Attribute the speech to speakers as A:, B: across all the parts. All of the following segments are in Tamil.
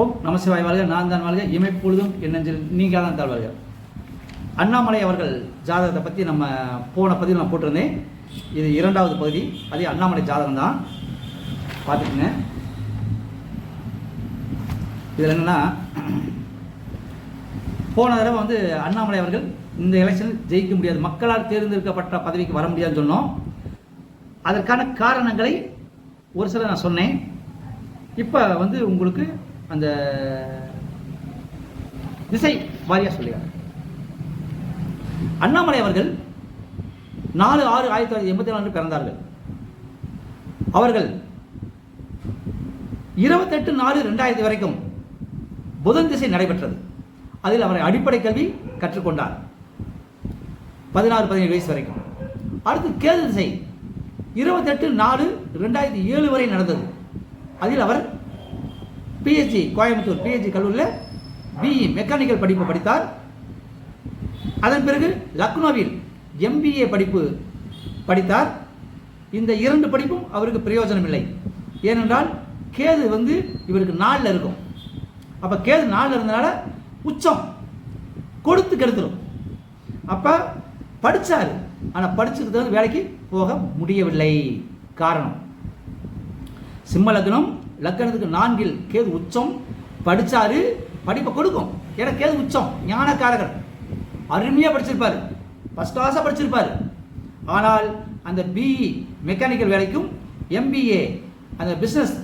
A: ஓம் நமசிவாய் வாழ்க. நான் தான் வாழ்க. இமைப்பொழுதும் என் நெஞ்சில் நீங்கள் தான் தாழ்வாழ்க அண்ணாமலை அவர்கள் ஜாதகத்தை பற்றி நம்ம போன பதிவு நான் போட்டிருந்தேன். இது இரண்டாவது பகுதி. அதே அண்ணாமலை ஜாதகம் தான். பார்த்துக்குங்க. இதில் என்னென்னா போன தடவை வந்து அண்ணாமலை அவர்கள் இந்த எலெக்ஷனில் ஜெயிக்க முடியாது. மக்களால் தேர்ந்தெடுக்கப்பட்ட பதவிக்கு வர முடியாதுன்னு சொன்னோம். அதற்கான காரணங்களை ஒரு சில நான் சொன்னேன். இப்போ வந்து உங்களுக்கு அந்த திசை வாரியாக சொல்லுகிறார். அண்ணாமலை அவர்கள் நாலு ஆறு ஆயிரத்தி தொள்ளாயிரத்தி எண்பத்தி நாலு பிறந்தார்கள். அவர்கள் இருபத்தெட்டு நாலு ரெண்டாயிரத்தி வரைக்கும் புதன் திசை நடைபெற்றது. அதில் அவரை அடிப்படை கல்வி கற்றுக்கொண்டார். பதினாறு பதினேழு வயசு வரைக்கும். அடுத்து கேது திசை இருபத்தெட்டு நாலு ரெண்டாயிரத்தி ஏழு வரை நடந்தது. அதில் அவர் பிஹெச்டி கோயம்புத்தூர் பிஹெச்டி கல்லூரியில் பிஇ மெக்கானிக்கல் படிப்பு படித்தார். அதன் பிறகு லக்னோவில் எம்பிஏ படிப்பு படித்தார். இந்த இரண்டு படிப்பும் அவருக்கு பிரயோஜனம் இல்லை ஏனென்றால் கேது வந்து இவருக்கு நாளில் இருக்கும். அப்போ கேது நாளில் இருந்தனால உச்சம் கொடுத்து கெடுத்துடும் அப்போ படித்தார் ஆனால் படிச்சதுக்கு வேலைக்கு போக முடியவில்லை. காரணம் சிம்ம லக்னம் லக்கணத்துக்கு நான்கில் கேது உச்சம் படித்தாரு படிப்பை கொடுக்கும். ஏன்னா கேது உச்சம் ஞானக்காரகர். அருமையாக படிச்சிருப்பார். ஃபஸ்ட் கிளாஸாக படிச்சிருப்பார். ஆனால் அந்த பிஇ மெக்கானிக்கல் வேலைக்கும் எம்பிஏ அந்த பிஸ்னஸ்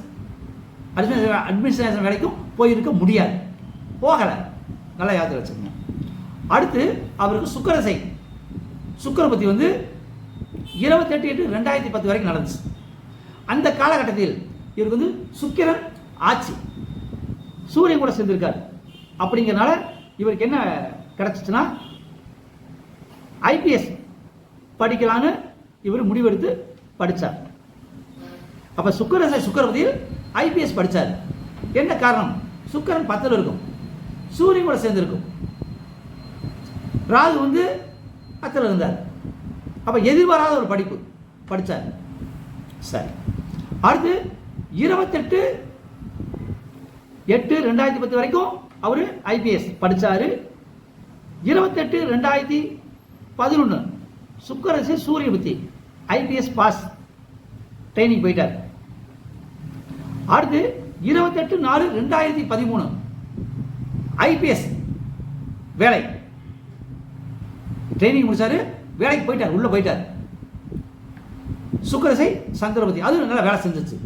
A: அட்மினிஸ்ட்ரேஷன் வேலைக்கும் போயிருக்க முடியாது. போகலை. நல்லா யாத்திரை வச்சுக்கோங்க. அடுத்து அவருக்கு சுக்கரசை. சுக்கரபதி வந்து இருபத்தெட்டு எட்டு ரெண்டாயிரத்தி பத்து வரைக்கும் நடந்துச்சு. அந்த காலகட்டத்தில் இவருக்கு வந்து சுக்கிரன் ஆட்சி. சூரியன் கூட சேர்ந்திருக்கார். அப்படிங்கிறனால இவருக்கு என்ன கிடச்சிச்சுன்னா ஐபிஎஸ் படிக்கலான்னு இவர் முடிவெடுத்து படித்தார் அப்போ சுக்கரசை சுக்கரவதியில் ஐபிஎஸ் படித்தார் என்ன காரணம்? சுக்கரன் பத்தில் இருக்கும். சூரியன் கூட சேர்ந்திருக்கும். ராகு வந்து பத்தில் இருந்தார். அப்போ எதிர்பாராத ஒரு படிப்பு படித்தார் சரி. அடுத்து இருபத்தெட்டு எட்டு ரெண்டாயிரத்தி பத்து வரைக்கும் அவர் ஐபிஎஸ் படித்தார் இருபத்தெட்டு ரெண்டாயிரத்தி பதினொன்று சுக்கரசு சூரியபுத்தி ஐபிஎஸ் பாஸ் ட்ரைனிங் போயிட்டார். அடுத்து இருபத்தெட்டு நாலு ரெண்டாயிரத்தி பதிமூணு ஐபிஎஸ் வேலை. ட்ரைனிங் முடிச்சாரு வேலைக்கு போயிட்டார் உள்ள போயிட்டார். சுக்கரசை சந்திரபதி அது நல்லா வேலை செஞ்சிச்சு.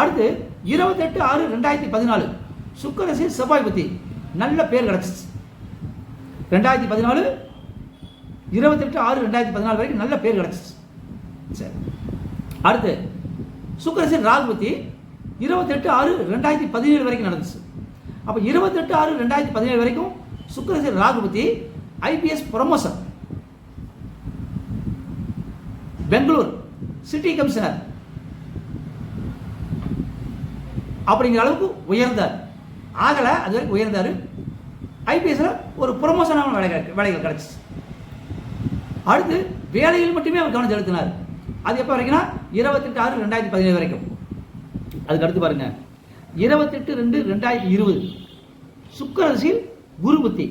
A: அடுத்து இருபத்தெட்டு ஆறு ரெண்டாயிரத்தி பதினாலு. சுக்கரசி செவ்வாய் பத்தி. நல்ல பேர் கிடச்சிச்சு. ரெண்டாயிரத்தி பதினாலு இருபத்தெட்டு ஆறு ரெண்டாயிரத்தி பதினாலு வரைக்கும் நல்ல பேர் கிடச்சிச்சு. சரி. அடுத்து சுக்கரசன் ராகுபதி இருபத்தெட்டு ஆறு ரெண்டாயிரத்தி பதினேழு வரைக்கும் நடந்துச்சு. அப்போ இருபத்தெட்டு ஆறு ரெண்டாயிரத்தி பதினேழு வரைக்கும் சுக்கரசன் ராகுபதி IPS promotion Bangalore city commissioner அப்படிங்கிற அளவுக்கு உயர்ந்தார். ஆகலை அது வரைக்கும் உயர்ந்தார். ஐபிஎஸ்ல ஒரு ப்ரொமோஷனான வேலை வேலைகள் கிடச்சிச்சு. அடுத்து வேலையில் மட்டுமே அவர் கவனம் செலுத்தினார். அது எப்போ வரைக்கும்னா இருபத்தெட்டு ஆறு ரெண்டாயிரத்தி பதினேழு வரைக்கும். அதுக்கு அடுத்து பாருங்க. இருபத்தெட்டு ரெண்டு ரெண்டாயிரத்தி இருபது. சுக்கரசில் குரு புத்தி.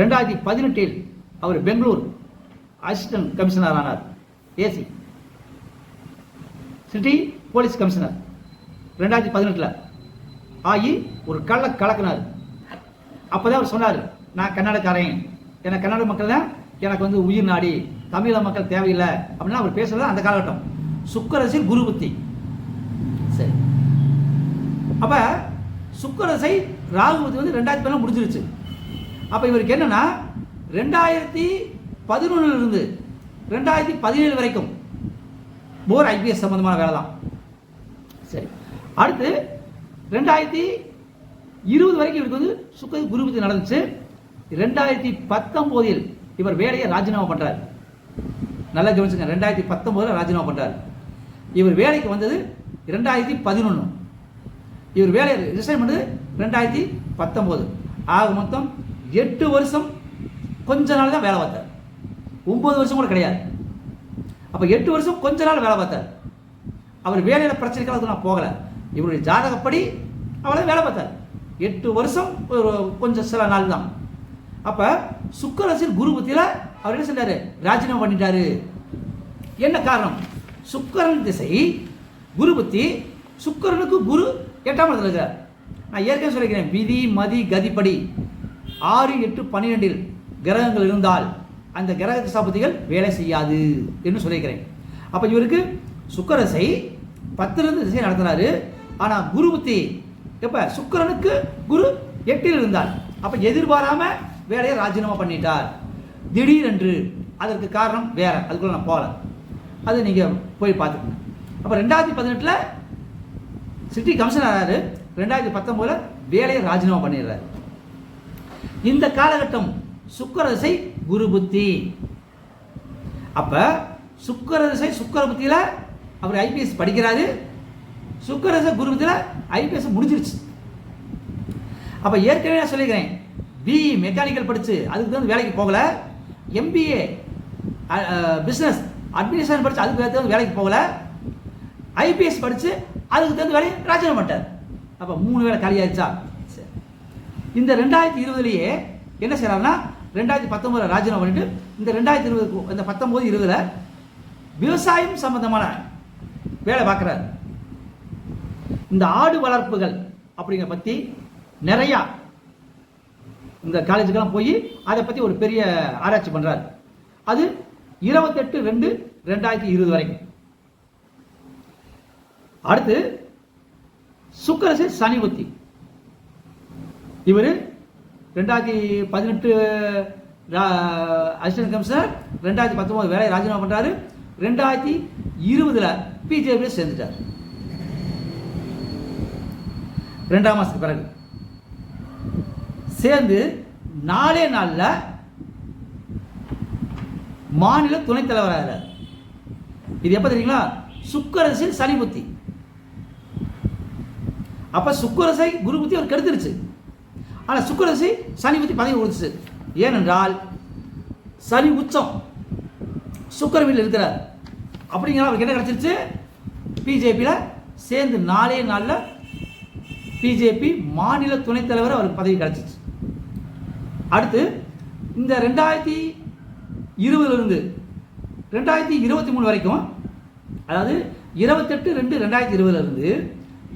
A: ரெண்டாயிரத்தி பதினெட்டில் அவர் பெங்களூர் அசிஸ்டன்ட் கமிஷனர் ஆனார். AC city police commissioner. ரெண்டாயிரத்தி பதினெட்டில். ஆகி ஒரு கள்ள கலக்கினார். அப்போதான் அவர் சொன்னார் நான் கன்னடக்காரன். எனக்கு கன்னட மக்கள் தான் எனக்கு வந்து உயிர் நாடி. தமிழ மக்கள் தேவையில்லை. அப்படின்னா அவர் பேசுறது அந்த காலகட்டம். சுக்கரசை குருபுத்தி. சரி. அப்போ சுக்கரசை ராகு வந்து ரெண்டாயிரத்தி பதினாலு முடிஞ்சிருச்சு. அப்போ இவருக்கு என்னென்னா ரெண்டாயிரத்தி பதினொன்றுலேருந்து ரெண்டாயிரத்தி பதினேழு வரைக்கும் போர் ஐபிஎஸ் சம்மந்தமான வேலை தான் சரி. அடுத்து ரெண்டாயிரத்தி இருபது வரைக்கும் இவருக்கு வந்து சுக்க குருபதி நடந்துச்சு. ரெண்டாயிரத்தி பத்தொம்போதில் இவர் வேலையை ராஜினாமா பண்ணுறார் நல்லா கவனிச்சுங்க ரெண்டாயிரத்தி பத்தொம்போதில் ராஜினாமா பண்ணுறார் இவர் வேலைக்கு வந்தது ரெண்டாயிரத்தி பதினொன்று இவர் வேலையை ரிசைன் பண்ணது ரெண்டாயிரத்தி பத்தொம்போது ஆக மொத்தம் எட்டு வருஷம் கொஞ்ச நாள் தான் வேலை பார்த்தார். ஒம்பது வருஷம் கூட கிடையாது. அப்போ எட்டு வருஷம் கொஞ்ச நாள் வேலை பார்த்தார். அவர் வேலையில் பிரச்சனைக்காக நான் போகலை. இவருடைய ஜாதகப்படி அவளை வேலை பார்த்தார். எட்டு வருஷம் ஒரு கொஞ்சம் சில நாள் தான். அப்போ சுக்கரசில் குரு புத்தியில் அவர் என்ன செஞ்சார் ராஜினாமா பண்ணிட்டாரு. என்ன காரணம்? சுக்கரன் திசை குரு புத்தி சுக்கரனுக்கு குரு எட்டாம் இடத்துல இருக்கிறார் நான் ஏற்கனவே சொல்லிக்கிறேன் விதி மதி கதிப்படி. ஆறு எட்டு பன்னிரெண்டில் கிரகங்கள் இருந்தால் அந்த கிரக திசாபதிகள் வேலை செய்யாது என்று சொல்லியிருக்கிறேன் அப்போ இவருக்கு சுக்கரசை பத்திலிருந்து திசை நடத்தினாரு. ஆனால் குரு புத்தி எப்போ? சுக்கிரனுக்கு குரு எட்டில் இருந்தார். அப்போ எதிர்பாராம வேலையை ராஜினாமா பண்ணிட்டார். திடீரென்று அதற்கு காரணம் வேற. அதுக்குள்ள நான் போகல. அது நீங்கள் போய் பார்த்துக்கோங்க. அப்போ ரெண்டாயிரத்தி பதினெட்டில் சிட்டி கமிஷனர் ஆறாரு. ரெண்டாயிரத்தி பத்தொம்போதில் வேலையை ராஜினாமா பண்ணிடுறாரு. இந்த காலகட்டம் சுக்கரதிசை குரு புத்தி. அப்ப சுக்கரதிசை சுக்கரபுத்தியில அவர் ஐபிஎஸ் படிக்கிறாரு. சுக்கரச குருவத்தில் ஐபிஎஸ் முடிஞ்சிருச்சு. அப்போ ஏற்கனவே நான் சொல்லிக்கிறேன் பிஇ மெக்கானிக்கல் படித்து அதுக்கு வந்து வேலைக்கு போகல. எம்பிஏ பிஸ்னஸ் அட்மினிஸ்ட்ரேஷன் படித்து அதுக்கு தகுந்த வேலைக்கு போகல. ஐபிஎஸ் படித்து அதுக்கு தகுந்த வேலையை ராஜினாமா பண்ணிட்டார். அப்போ மூணு வேலை காலியாயிருச்சா சரி. இந்த ரெண்டாயிரத்தி இருபதுலேயே என்ன செய்கிறாருன்னா ரெண்டாயிரத்தி பத்தொம்போதில் ராஜினாமா பண்ணிட்டு இந்த ரெண்டாயிரத்தி இருபது இந்த பத்தொம்போது இருபதில் விவசாயம் சம்மந்தமான வேலை பார்க்குறாரு. இந்த ஆடு வளர்ப்புகள் அப்படிங்கிற பற்றி நிறையா இந்த காலேஜுக்கெல்லாம் போய் அதை பற்றி ஒரு பெரிய ஆராய்ச்சி பண்ணுறாரு அது இருபத்தெட்டு ரெண்டு ரெண்டாயிரத்தி இருபது வரைக்கும். அடுத்து சுக்கரசு சனி புத்தி இவர் ரெண்டாயிரத்தி பதினெட்டு அசிஸ்டன்ட் கமிஷனர் ரெண்டாயிரத்தி பத்தொம்போது வேலையை ராஜினாமா பண்ணுறாரு ரெண்டாயிரத்தி இருபதில் பிஜேபியில் சேர்ந்துட்டார். ரெண்டாம் மாதத்துக்கு பிறகு. சேர்ந்து நாலே நாளில் மாநில துணைத் தலைவராகிறார் இது எப்போ தெரியுங்களா? சுக்கரசில் சனி புத்தி. அப்போ சுக்கரசை குரு புத்தி அவர் கெடுத்துருச்சு. ஆனால் சுக்கரசை சனி புத்தி பதவி கொடுத்துச்சு. ஏனென்றால் சனி உச்சம். சுக்கர் வீட்டில் இருக்கிறார். அப்படிங்கிற அவருக்கு என்ன கிடச்சிருச்சு? பிஜேபியில் சேர்ந்து நாலே நாளில் பிஜேபி மாநில துணைத் தலைவர் அவருக்கு பதவி கிடச்சிச்சு. அடுத்து இந்த ரெண்டாயிரத்தி இருபதுலேருந்து ரெண்டாயிரத்தி இருபத்தி மூணு வரைக்கும் அதாவது இருபத்தெட்டு ரெண்டு ரெண்டாயிரத்தி இருபதுலேருந்து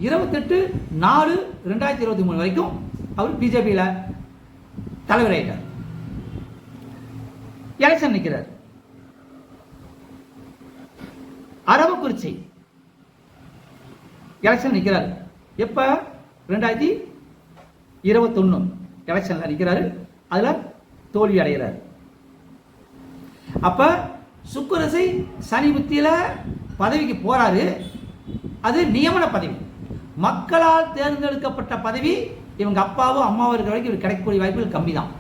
A: இருபத்தெட்டு நாலு ரெண்டாயிரத்தி இருபத்தி மூணு வரைக்கும் அவர் பிஜேபியில் தலைவராயிட்டார். எலெக்ஷன் நிற்கிறார். அரவக்குறிச்சி. எலெக்ஷன் நிற்கிறாரு எப்போ? ரெண்டாயிரத்தி இருபத்தொன்று எலெக்ஷனில் நிற்கிறாரு அதில் தோல்வி அடைகிறார். அப்போ சுக்குரசை சனி புத்தியில் பதவிக்கு போறாரு. அது நியமன பதவி. மக்களால் தேர்ந்தெடுக்கப்பட்ட பதவி இவங்க அப்பாவும் அம்மாவோ இருக்கிற வரைக்கும் இவர் கிடைக்கக்கூடிய வாய்ப்புகள் கம்மி தான்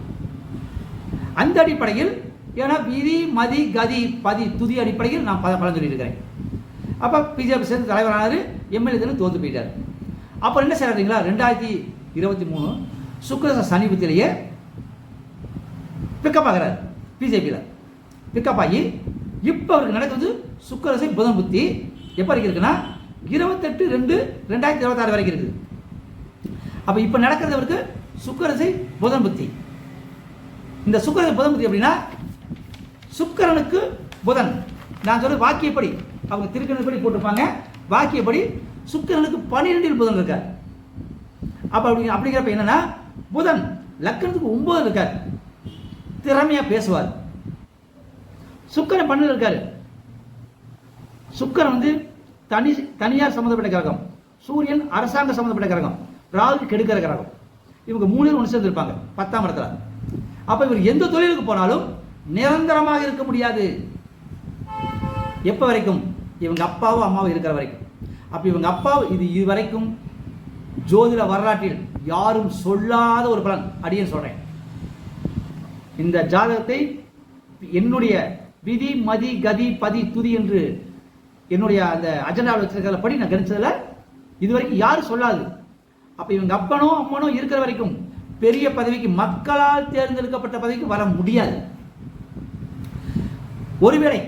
A: அந்த அடிப்படையில் ஏன்னா விதி மதி கதி பதி துதி அடிப்படையில் நான் பல பலன் சொல்லியிருக்கிறேன். அப்போ பிஜேபி சேர்ந்து தலைவரானார் எம்எல்ஏ தினம் தோந்து போயிட்டார். அப்போ என்ன செய்யறீங்களா ரெண்டாயிரத்தி இருபத்தி மூணு சுக்கரச சமீபத்திலேயே பிக்கப் ஆகிறார் பிஜேபியில். பிக்கப் ஆகி இப்போ அவருக்கு நடக்கிறது சுக்கரசை புதன் புத்தி. எப்போ வரைக்கும் இருக்குன்னா இருபத்தெட்டு ரெண்டு ரெண்டாயிரத்தி இருபத்தாறு வரைக்கும் இருக்குது. அப்போ இப்போ நடக்கிறது அவருக்கு சுக்கரசை புதன் புத்தி. இந்த சுக்கரசை புதன் புத்தி அப்படின்னா சுக்கரனுக்கு புதன். நான் சொல்ற வாக்கியப்படி. அவங்க திருக்கணப்படி போட்டிருப்பாங்க. வாக்கியப்படி சுக்கரனுக்கு பன்னிரெண்டில் புதன் இருக்கார். அப்போ அப்படி அப்படிங்கிறப்ப என்னன்னா புதன் லக்கணத்துக்கு ஒன்பது இருக்கார். திறமையா பேசுவார். சுக்கரன் பன்னெண்டு இருக்காரு. சுக்கரன் வந்து தனி தனியார் சம்மந்தப்பட்ட கிரகம். சூரியன் அரசாங்க சம்மந்தப்பட்ட கிரகம். ராகு கெடுக்கிற கிரகம். இவங்க மூணு பேரும் ஒன்று சேர்ந்துருப்பாங்க பத்தாம் இடத்துல. அப்போ இவர் எந்த தொழிலுக்கு போனாலும் நிரந்தரமாக இருக்க முடியாது. எப்போ வரைக்கும்? இவங்க அப்பாவும் அம்மாவும் இருக்கிற வரைக்கும். அப்போ இவங்க அப்பா இது இதுவரைக்கும் ஜோதிட வரலாற்றில் யாரும் சொல்லாத ஒரு பலன். அடியேன் சொல்கிறேன் இந்த ஜாதகத்தை என்னுடைய விதி மதி கதி பதி துதி என்று என்னுடைய அந்த அஜெண்டாவில் வச்சிருக்கிற படி நான் கணிச்சதில் இது வரைக்கும் யாரும் சொல்லாது. அப்போ இவங்க அப்பனோ அம்மனோ இருக்கிற வரைக்கும் பெரிய பதவிக்கு மக்களால் தேர்ந்தெடுக்கப்பட்ட பதவிக்கு வர முடியாது. ஒருவேளை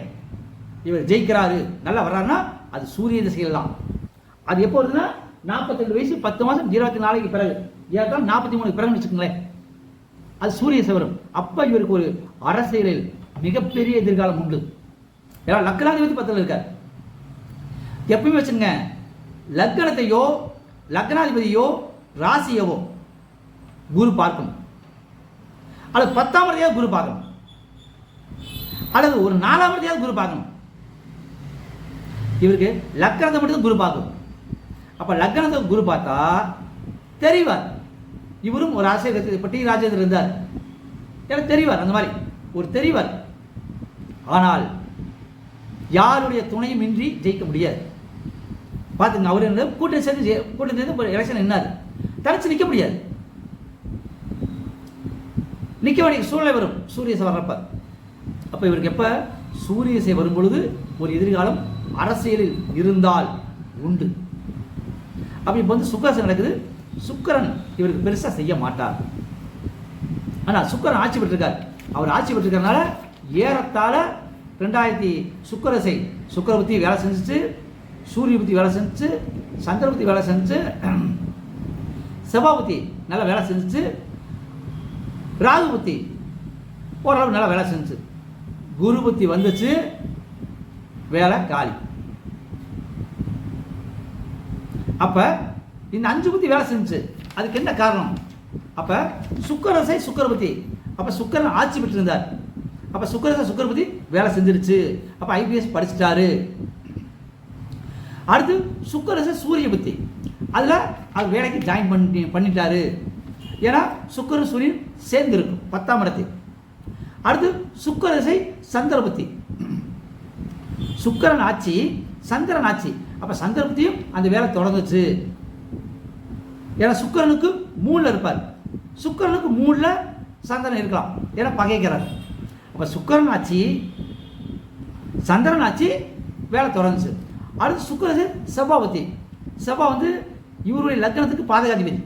A: இவர் ஜெயிக்கிறாரு நல்லா வர்றாருன்னா அது சூரிய திசையில் தான் அது எப்போ வருதுன்னா நாற்பத்தெட்டு வயசு பத்து மாதம் இருபத்தி நாளைக்கு பிறகு. ஏற்கனவே நாற்பத்தி மூணு பிறகுன்னு வச்சுக்கோங்களேன். அது சூரிய சவரம் அப்போ இவருக்கு ஒரு அரசியலில் மிகப்பெரிய எதிர்காலம் உண்டு. ஏன்னா லக்னாதிபதி பத்தில் இருக்கார். எப்பயுமே வச்சுங்க லக்னத்தையோ லக்னாதிபதியோ ராசியவோ குரு பார்க்கணும். அல்லது பத்தாம் குரு பார்க்கணும். அல்லது ஒரு நாலாம் குரு பார்க்கணும். இவருக்கு லக்கணத்தை மட்டும் குரு பார்க்கும் அப்போ லக்கணத்தை குரு பார்த்தா தெரிவார். இவரும் ஒரு ஆசிரியர் இப்போ டி ராஜேந்திரன் இருந்தார். எனக்கு தெரிவார் அந்த மாதிரி. ஒரு தெரிவார். ஆனால் யாருடைய துணையும் இன்றி ஜெயிக்க முடியாது. பார்த்துங்க அவர் என்ன கூட்டணி சேர்ந்து ஜெய- கூட்டணி சேர்ந்து எலெக்ஷன் நின்னார். தனிச்சு நிற்க முடியாது. நிற்க வேண்டிய சூழ்நிலை வரும். சூரியசை வர்றப்ப. அப்போ இவருக்கு எப்போ? சூரியசை வரும் பொழுது ஒரு எதிர்காலம் அரசியலில் இருந்தால் உண்டு. அப்போ இப்போ வந்து சுக்கரசு நடக்குது. சுக்கரன் இவருக்கு பெருசாக செய்ய மாட்டார். ஆனால் சுக்கரன் ஆட்சி பெற்றிருக்கார். அவர் ஆட்சி பெற்றிருக்கறனால ஏறத்தாழ ரெண்டாயிரத்தி சுக்கரசை சுக்கரபுத்தி வேலை செஞ்சுச்சு சூரிய புத்தி வேலை செஞ்சு சந்திரபுத்தி வேலை செஞ்சு செவ்வாபுத்தி நல்லா வேலை செஞ்சுச்சு ராகு புத்தி ஓரளவு நல்லா வேலை செஞ்சு குரு புத்தி வந்துச்சு வேலை காலி. அப்போ இந்த அஞ்சு புத்தி வேலை செஞ்சுச்சு அதுக்கு என்ன காரணம்? அப்போ சுக்கரசை சுக்கரபதி. அப்போ சுக்கரன் ஆட்சி பெற்றிருந்தார். அப்போ சுக்கரசை சுக்கரபதி வேலை செஞ்சிருச்சு. அப்போ ஐபிஎஸ் படிச்சிட்டாரு. அடுத்து சுக்கரசை சூரிய புத்தி அதில் அவர் வேலைக்கு ஜாயின் பண்ணி பண்ணிட்டாரு. ஏன்னா சுக்கரன் சூரியன் சேர்ந்துருக்கும் பத்தாம் இடத்தில். அடுத்து சுக்கரசை சந்திர புத்தி சுக்கரன் ஆட்சி சந்திரன் ஆட்சி. அப்போ சந்திரபத்தியும் அந்த வேலை தொடங்குச்சு. ஏன்னா சுக்கரனுக்கு மூணில் இருப்பார். சுக்கரனுக்கு மூணில் சந்திரன் இருக்கலாம். ஏன்னா பகைக்கிறார் அப்போ சுக்கரன் ஆச்சு சந்திரன் ஆச்சு வேலை தொடங்குச்சு. அடுத்து சுக்கிரன் செவ்வாபதி. செவ்வா வந்து இவருடைய லக்னத்துக்கு பாதகாதிபதி.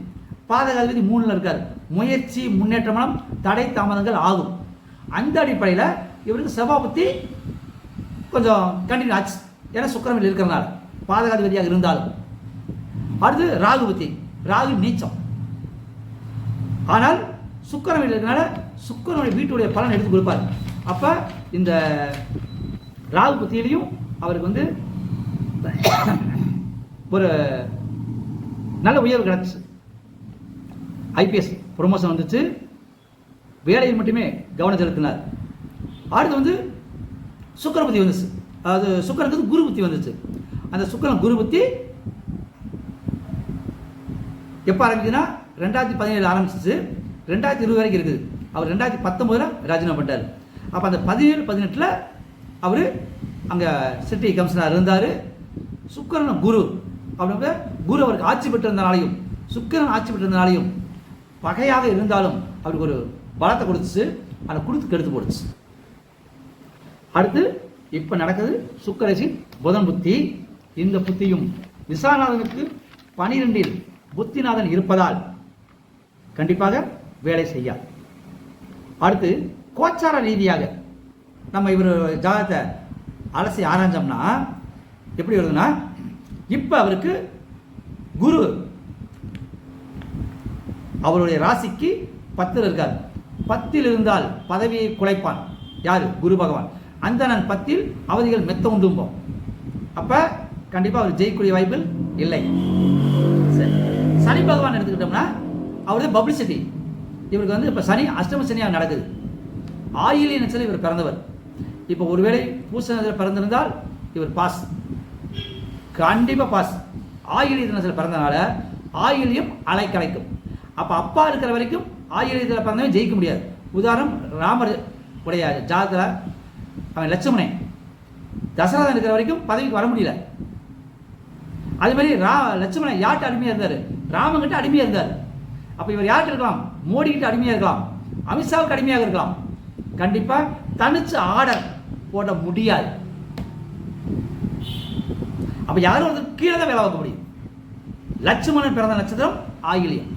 A: பாதகாதிபதி மூணில் இருக்கார். முயற்சி முன்னேற்றமெல்லாம் தடை தாமதங்கள் ஆகும். அந்த அடிப்படையில் இவருக்கு செவ்வாபத்தி கொஞ்சம் கண்டினியூ ஆச்சு. ஏன்னா சுக்கிரனில் இருக்கிறனால பாதகாதிபதியாக இருந்தாலும். அடுத்து ராகு புத்தி. ராகு நீச்சம். ஆனால் சுக்கரம் இருக்கிறனால சுக்கரனுடைய சுக்கிரனுடைய வீட்டுடைய பலன் எடுத்து கொடுப்பார். அப்போ இந்த ராகு புத்தியிலையும் அவருக்கு வந்து ஒரு நல்ல உயர்வு கிடைச்சு. ஐபிஎஸ் ப்ரொமோஷன் வந்துச்சு. வேலையில் மட்டுமே கவனம் செலுத்தினார். அடுத்து வந்து சுக்கர புத்தி வந்துச்சு. அதாவது சுக்கரனுக்கு வந்து குரு புத்தி வந்துச்சு. அந்த சுக்கிரன் குரு புத்தி எப்போ ஆரம்பிச்சுன்னா ரெண்டாயிரத்தி பதினேழு ஆரம்பிச்சிச்சு. ரெண்டாயிரத்தி இருபது வரைக்கும் இருக்குது. அவர் ரெண்டாயிரத்தி பத்தொம்போதில் ராஜினாமா பண்ணிட்டார். அப்போ அந்த பதினேழு பதினெட்டில் அவர் அங்கே சிட்டி கமிஷனர் இருந்தார். சுக்கரன் குரு அப்படின்ற குரு அவருக்கு ஆட்சி பெற்றிருந்தனாலையும் சுக்கிரன் ஆட்சி பெற்றிருந்தனாலையும் பகையாக இருந்தாலும் அவருக்கு ஒரு பலத்தை கொடுத்துச்சு. அதை கொடுத்து கெடுத்து போடுச்சு. அடுத்து இப்போ நடக்குது சுக்கரசின் புதன் புத்தி. இந்த புத்தியும் விசாநாதனுக்கு பனிரெண்டில் புத்திநாதன் இருப்பதால் கண்டிப்பாக வேலை செய்யாது. அடுத்து கோச்சார ரீதியாக நம்ம இவர் ஜாதகத்தை அலசி ஆராய்ஞ்சோம்னா எப்படி வருதுன்னா இப்போ அவருக்கு குரு அவருடைய ராசிக்கு பத்தில் இருக்கார். பத்தில் இருந்தால் பதவியை குலைப்பான். யாரு? குரு பகவான். அந்த நான் பத்தில் அவதிகள் மெத்த உண்டும்போம். அப்ப கண்டிப்பா அவர் ஜெயிக்கக்கூடிய வாய்ப்பில் இல்லை. சரி. சனி பகவான் எடுத்துக்கிட்டோம்னா அவரது பப்ளிசிட்டி இவருக்கு வந்து இப்போ சனி அஷ்டம சனியாக நடக்குது. ஆயிலிய நட்சத்திரம் இவர் பிறந்தவர். இப்போ ஒருவேளை பூச நட்சத்திரம் பிறந்திருந்தால் இவர் பாஸ் கண்டிப்பா பாஸ் ஆயிலி நட்சத்திரம் பிறந்தனால ஆயிலியம் அலைக்கலைக்கும். அப்ப அப்பா இருக்கிற வரைக்கும் ஆயிலியத்தில் பிறந்தவன் ஜெயிக்க முடியாது. உதாரணம் ராமர் உடைய ஜாதகத்தில் அவன் லட்சுமணன் தசரதன் இருக்கிற வரைக்கும் பதவிக்கு வர முடியல. அதே மாதிரி ரா லட்சுமணன் யார்கிட்ட அடிமையாக இருந்தார்? ராமங்கிட்ட அடிமையாக அடிமையா இருந்தார். அப்ப இவர் யார்கிட்ட இருக்கலாம்? மோடி கிட்ட இருக்கலாம். அமித்ஷாவுக்கு அடிமையாக இருக்கலாம். கண்டிப்பா தனிச்சு ஆர்டர் போட முடியாது. அப்ப யாரும் ஒருத்தர் கீழே தான் வேலை பார்க்க முடியும். லட்சுமணன் பிறந்த நட்சத்திரம் ஆயிலியம்.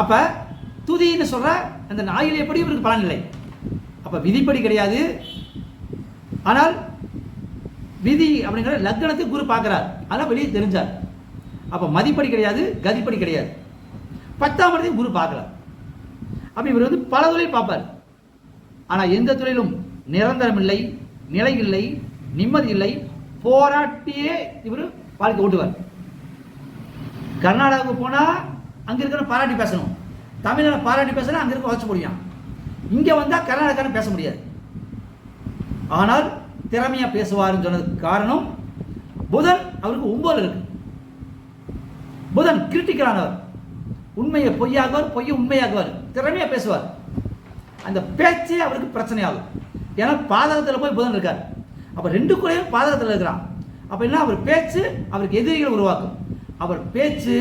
A: அப்ப துதின்னு சொல்ற அந்த ஆயிலியப்படி இவருக்கு பலன் இல்லை. அப்போ விதிப்படி கிடையாது. ஆனால் விதி அப்படிங்கிற லக்னத்தை குரு பார்க்குறார். அதெல்லாம் வெளியே தெரிஞ்சார். அப்போ மதிப்படி கிடையாது கதிப்படி கிடையாது. பத்தாம் இடத்தையும் குரு பார்க்கல அப்போ இவர் வந்து பல தொழில் பார்ப்பார். ஆனால் எந்த தொழிலும் நிரந்தரம் இல்லை நிலை இல்லை நிம்மதி இல்லை. போராட்டியே இவர் வாழ்க்கை ஓட்டுவார். கர்நாடகாவுக்கு போனால் அங்கே இருக்கிற பாராட்டி பேசணும். தமிழில் பாராட்டி பேசினா அங்கே இருக்க வச்சு முடியும் இங்கே வந்தால் கர்நாடகான்னு பேச முடியாது. ஆனால் திறமையாக பேசுவார்னு சொன்னதுக்கு காரணம் புதன் அவருக்கு ஒன்பது இருக்கு. புதன் கிரிட்டிக்கலானவர் உண்மையை பொய்யாகுவார் பொய்யை உண்மையாகுவார் திறமையாக பேசுவார். அந்த பேச்சே அவருக்கு பிரச்சனையாகும். ஏன்னா பாதகத்தில் போய் புதன் இருக்கார். அப்போ ரெண்டு குறையும் பாதகத்தில் இருக்கிறான். அப்போ என்ன? அவர் பேச்சு அவருக்கு எதிரிகளை உருவாக்கும். அவர் பேச்சு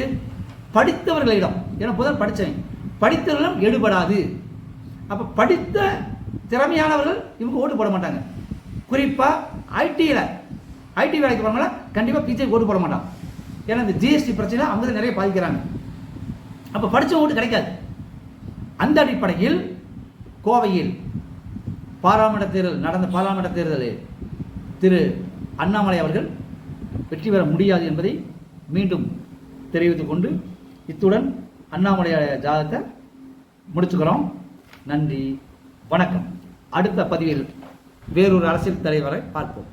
A: படித்தவர்களிடம் ஏன்னா புதன் படித்தவன் படித்தவர்களிடம் எடுபடாது. அப்போ படித்த திறமையானவர்கள் இவங்க ஓட்டு போட மாட்டாங்க. குறிப்பாக ஐடியில் ஐடி வேலைக்கு போகிறவங்கள கண்டிப்பாக பிஜேபி ஓட்டு போட மாட்டான் ஏன்னா இந்த ஜிஎஸ்டி பிரச்சனை அவங்க தான் நிறைய பாதிக்கிறாங்க. அப்போ படித்த ஓட்டு கிடைக்காது. அந்த அடிப்படையில் கோவையில் பாராளுமன்ற தேர்தல் நடந்த பாராளுமன்ற தேர்தலில் திரு அண்ணாமலை அவர்கள் வெற்றி பெற முடியாது என்பதை மீண்டும் தெரிவித்துக்கொண்டு இத்துடன் அண்ணாமலை ஜாதகத்தை முடிச்சுக்கிறோம். நன்றி. வணக்கம். அடுத்த பதிவில் வேறொரு அரசியல் தலைவரை பார்ப்போம்.